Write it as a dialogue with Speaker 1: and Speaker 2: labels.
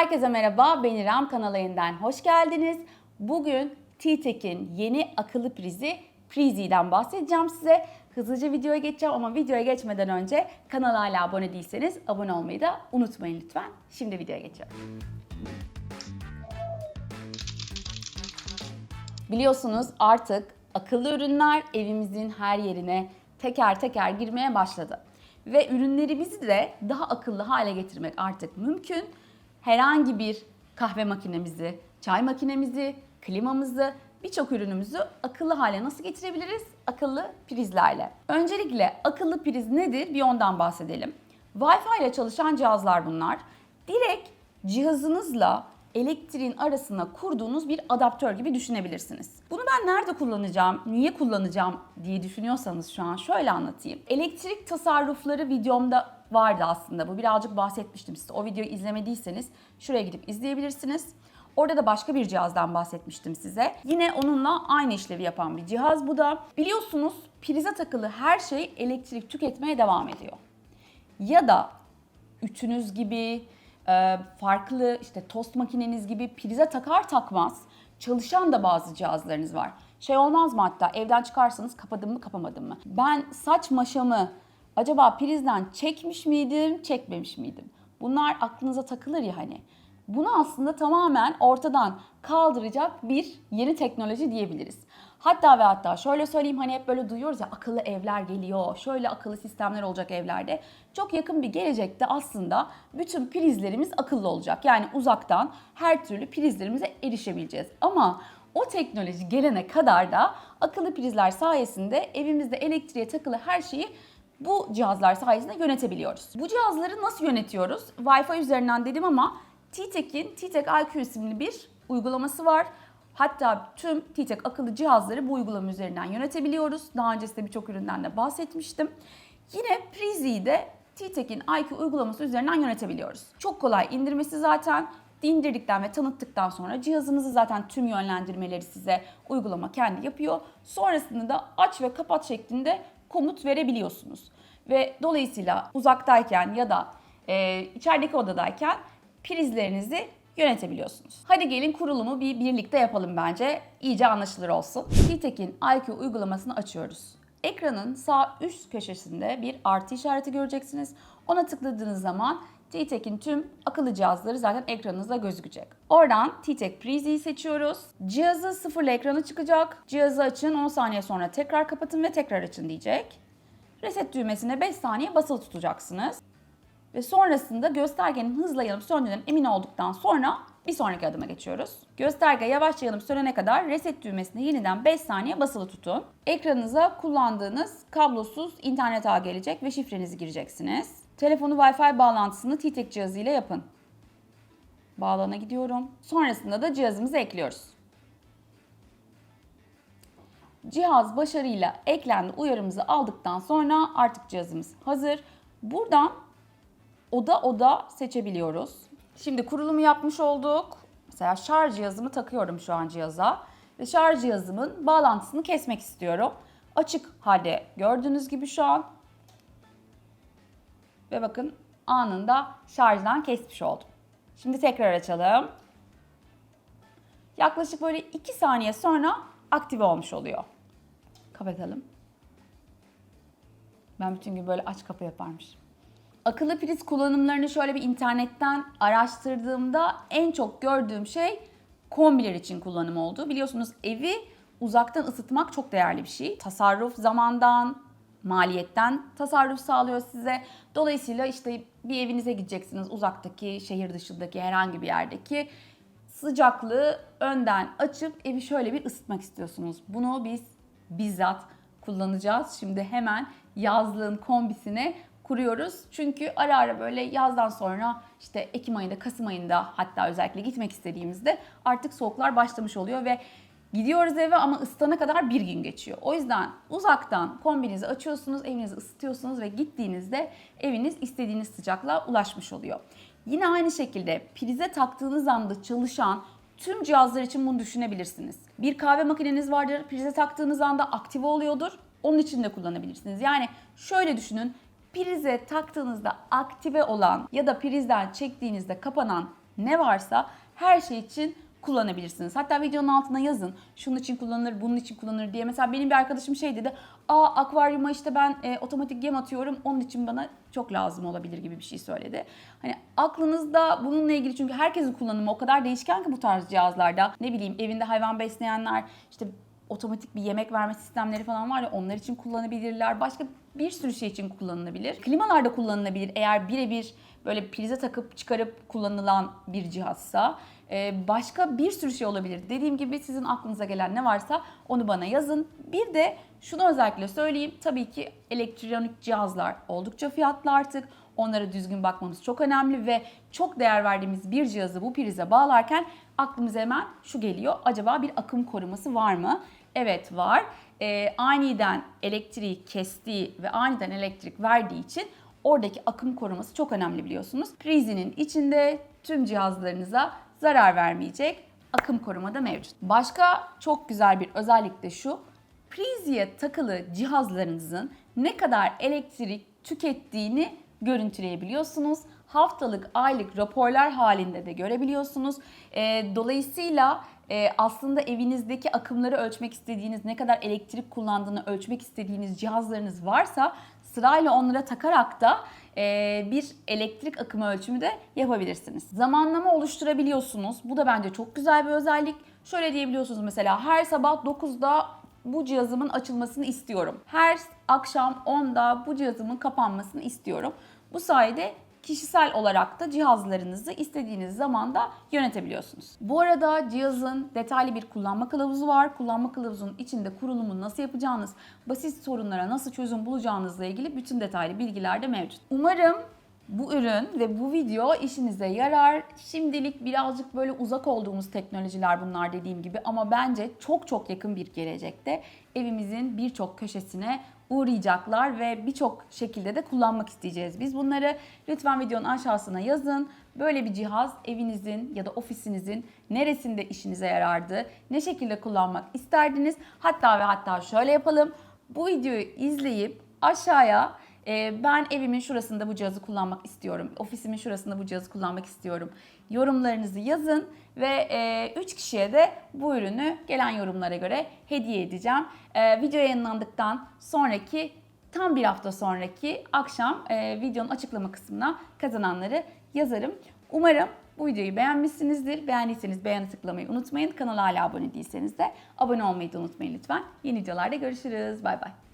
Speaker 1: Herkese merhaba, ben İrem yeniden hoş geldiniz. Bugün T-Tek'in yeni akıllı prizi Prizi'den bahsedeceğim size. Hızlıca videoya geçeceğim ama videoya geçmeden önce kanala hala abone değilseniz abone olmayı da unutmayın lütfen. Şimdi videoya geçiyorum. Biliyorsunuz artık akıllı ürünler evimizin her yerine teker teker girmeye başladı. Ve ürünlerimizi de daha akıllı hale getirmek artık mümkün. Herhangi bir kahve makinemizi, çay makinemizi, klimamızı, birçok ürünümüzü akıllı hale nasıl getirebiliriz? Akıllı prizlerle. Öncelikle akıllı priz nedir? Bir ondan bahsedelim. Wi-Fi ile çalışan cihazlar bunlar. Direkt cihazınızla elektriğin arasına kurduğunuz bir adaptör gibi düşünebilirsiniz. Bunu ben nerede kullanacağım, niye kullanacağım diye düşünüyorsanız şu an şöyle anlatayım. Elektrik tasarrufları videomda vardı aslında. Bu birazcık bahsetmiştim size. O videoyu izlemediyseniz şuraya gidip izleyebilirsiniz. Orada da başka bir cihazdan bahsetmiştim size. Yine onunla aynı işlevi yapan bir cihaz bu da. Biliyorsunuz prize takılı her şey elektrik tüketmeye devam ediyor. Ya da ütünüz gibi, farklı işte tost makineniz gibi prize takar takmaz çalışan da bazı cihazlarınız var. Şey olmaz mı hatta evden çıkarsanız kapadım mı kapamadım mı? Ben saç maşamı acaba prizden çekmiş miydim, çekmemiş miydim? Bunlar aklınıza takılır ya hani. Bunu aslında tamamen ortadan kaldıracak bir yeni teknoloji diyebiliriz. Hatta ve hatta şöyle söyleyeyim hani hep böyle duyuyoruz ya akıllı evler geliyor, şöyle akıllı sistemler olacak evlerde. Çok yakın bir gelecekte aslında bütün prizlerimiz akıllı olacak. Yani uzaktan her türlü prizlerimize erişebileceğiz. Ama o teknoloji gelene kadar da akıllı prizler sayesinde evimizde elektriğe takılı her şeyi bu cihazlar sayesinde yönetebiliyoruz. Bu cihazları nasıl yönetiyoruz? Wi-Fi üzerinden dedim ama T-Tek'in T-Tek IQ isimli bir uygulaması var. Hatta tüm T-Tek akıllı cihazları bu uygulama üzerinden yönetebiliyoruz. Daha öncesinde birçok üründen de bahsetmiştim. Yine Prizi'yi de T-Tek'in IQ uygulaması üzerinden yönetebiliyoruz. Çok kolay indirmesi zaten. İndirdikten ve tanıttıktan sonra cihazınızı zaten tüm yönlendirmeleri size uygulama kendi yapıyor. Sonrasında da aç ve kapat şeklinde komut verebiliyorsunuz. Ve dolayısıyla uzaktayken ya da e, içerideki odadayken prizlerinizi yönetebiliyorsunuz. Hadi gelin kurulumu bir birlikte yapalım bence. İyice anlaşılır olsun. T-Tek'in IQ uygulamasını açıyoruz. Ekranın sağ üst köşesinde bir artı işareti göreceksiniz. Ona tıkladığınız zaman T-Tek'in tüm akıllı cihazları zaten ekranınızda gözükecek. Oradan T-Tek Prizi'yi seçiyoruz. Cihazı sıfırla ekranı çıkacak. Cihazı açın 10 saniye sonra tekrar kapatın ve tekrar açın diyecek. Reset düğmesine 5 saniye basılı tutacaksınız. Ve sonrasında göstergenin hızla yanıp söndüğünden emin olduktan sonra bir sonraki adıma geçiyoruz. Gösterge yavaşça yanıp sönene kadar reset düğmesine yeniden 5 saniye basılı tutun. Ekranınıza kullandığınız kablosuz internet ağı gelecek ve şifrenizi gireceksiniz. Telefonu Wi-Fi bağlantısını T-Tek cihazı ile yapın. Bağlana gidiyorum. Sonrasında da cihazımızı ekliyoruz. Cihaz başarıyla eklendi uyarımızı aldıktan sonra artık cihazımız hazır. Buradan oda oda seçebiliyoruz. Şimdi kurulumu yapmış olduk. Mesela şarj cihazımı takıyorum şu an cihaza. Ve şarj cihazımın bağlantısını kesmek istiyorum. Açık halde gördüğünüz gibi şu an. Ve bakın anında şarjdan kesmiş oldum. Şimdi tekrar açalım. Yaklaşık böyle 2 saniye sonra aktive olmuş oluyor. Kapatalım. Ben bütün gün böyle aç kapı yaparmışım. Akıllı priz kullanımlarını şöyle bir internetten araştırdığımda en çok gördüğüm şey kombiler için kullanım oldu. Biliyorsunuz evi uzaktan ısıtmak çok değerli bir şey. Tasarruf zamandan, maliyetten tasarruf sağlıyor size. Dolayısıyla işte bir evinize gideceksiniz uzaktaki, şehir dışındaki herhangi bir yerdeki sıcaklığı önden açıp evi şöyle bir ısıtmak istiyorsunuz. Bunu biz bizzat kullanacağız. Şimdi hemen yazlığın kombisine kuruyoruz. Çünkü ara ara böyle yazdan sonra işte Ekim ayında, Kasım ayında hatta özellikle gitmek istediğimizde artık soğuklar başlamış oluyor ve gidiyoruz eve ama ısıtana kadar bir gün geçiyor. O yüzden uzaktan kombinizi açıyorsunuz, evinizi ısıtıyorsunuz ve gittiğinizde eviniz istediğiniz sıcaklığa ulaşmış oluyor. Yine aynı şekilde prize taktığınız anda çalışan tüm cihazlar için bunu düşünebilirsiniz. Bir kahve makineniz vardır, prize taktığınız anda aktive oluyordur. Onun için de kullanabilirsiniz. Yani şöyle düşünün, prize taktığınızda aktive olan ya da prizden çektiğinizde kapanan ne varsa her şey için kullanabilirsiniz. Hatta videonun altına yazın. Şunun için kullanılır, bunun için kullanılır diye. Mesela benim bir arkadaşım şey dedi. Aa akvaryuma işte ben e, otomatik yem atıyorum. Onun için bana çok lazım olabilir gibi bir şey söyledi. Hani aklınızda bununla ilgili çünkü herkesin kullanımı o kadar değişken ki bu tarz cihazlarda. Ne bileyim evinde hayvan besleyenler işte otomatik bir yemek verme sistemleri falan var ya onlar için kullanabilirler. Başka bir sürü şey için kullanılabilir. Klimalarda kullanılabilir eğer birebir böyle prize takıp çıkarıp kullanılan bir cihazsa. Ee, başka bir sürü şey olabilir. Dediğim gibi sizin aklınıza gelen ne varsa onu bana yazın. Bir de şunu özellikle söyleyeyim. Tabii ki elektronik cihazlar oldukça fiyatlı artık. Onlara düzgün bakmamız çok önemli ve çok değer verdiğimiz bir cihazı bu prize bağlarken aklımıza hemen şu geliyor. Acaba bir akım koruması var mı? Evet var. Ee, aniden elektriği kestiği ve aniden elektrik verdiği için oradaki akım koruması çok önemli biliyorsunuz. Prizinin içinde tüm cihazlarınıza zarar vermeyecek akım koruma da mevcut. Başka çok güzel bir özellik de şu. Priziye takılı cihazlarınızın ne kadar elektrik tükettiğini görüntüleyebiliyorsunuz. Haftalık, aylık raporlar halinde de görebiliyorsunuz. Ee, dolayısıyla e, aslında evinizdeki akımları ölçmek istediğiniz, ne kadar elektrik kullandığını ölçmek istediğiniz cihazlarınız varsa sırayla onlara takarak da e, bir elektrik akımı ölçümü de yapabilirsiniz. Zamanlama oluşturabiliyorsunuz. Bu da bence çok güzel bir özellik. Şöyle diyebiliyorsunuz mesela her sabah 9'da bu cihazımın açılmasını istiyorum. Her akşam 10'da bu cihazımın kapanmasını istiyorum. Bu sayede kişisel olarak da cihazlarınızı istediğiniz zamanda yönetebiliyorsunuz. Bu arada cihazın detaylı bir kullanma kılavuzu var. Kullanma kılavuzunun içinde kurulumu nasıl yapacağınız, basit sorunlara nasıl çözüm bulacağınızla ilgili bütün detaylı bilgiler de mevcut. Umarım bu ürün ve bu video işinize yarar. Şimdilik birazcık böyle uzak olduğumuz teknolojiler bunlar dediğim gibi ama bence çok çok yakın bir gelecekte evimizin birçok köşesine uğrayacaklar ve birçok şekilde de kullanmak isteyeceğiz biz bunları. Lütfen videonun aşağısına yazın. Böyle bir cihaz evinizin ya da ofisinizin neresinde işinize yarardı? Ne şekilde kullanmak isterdiniz? Hatta ve hatta şöyle yapalım. Bu videoyu izleyip aşağıya e, ben evimin şurasında bu cihazı kullanmak istiyorum. Ofisimin şurasında bu cihazı kullanmak istiyorum. Yorumlarınızı yazın ve 3 kişiye de bu ürünü gelen yorumlara göre hediye edeceğim. E, video yayınlandıktan sonraki tam bir hafta sonraki akşam e, videonun açıklama kısmına kazananları yazarım. Umarım bu videoyu beğenmişsinizdir. Beğendiyseniz beğeni tıklamayı unutmayın. Kanala hala abone değilseniz de abone olmayı da unutmayın lütfen. Yeni videolarda görüşürüz. Bay bay.